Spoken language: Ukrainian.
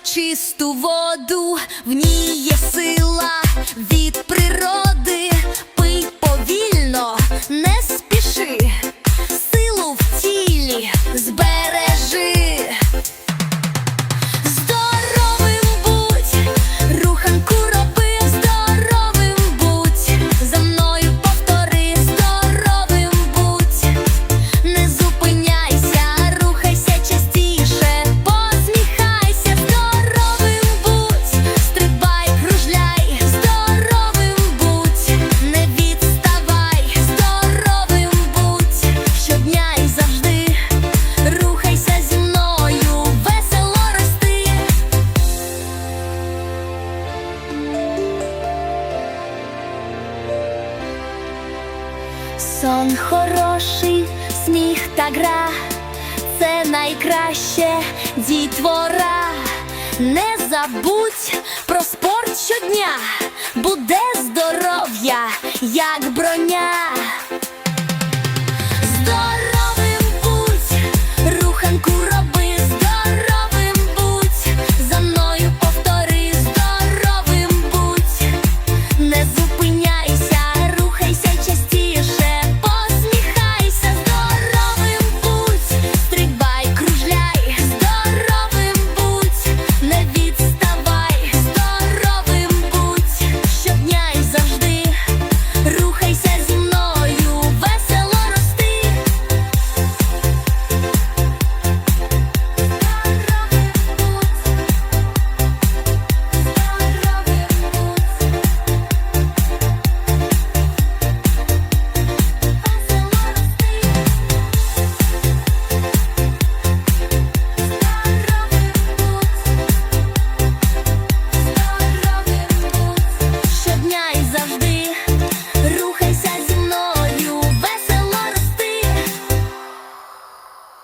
чисту воду, в ній є сила. Сон хороший, сміх та гра, це найкраще дітвора. Не забудь про спорт щодня, буде здоров'я, як броня.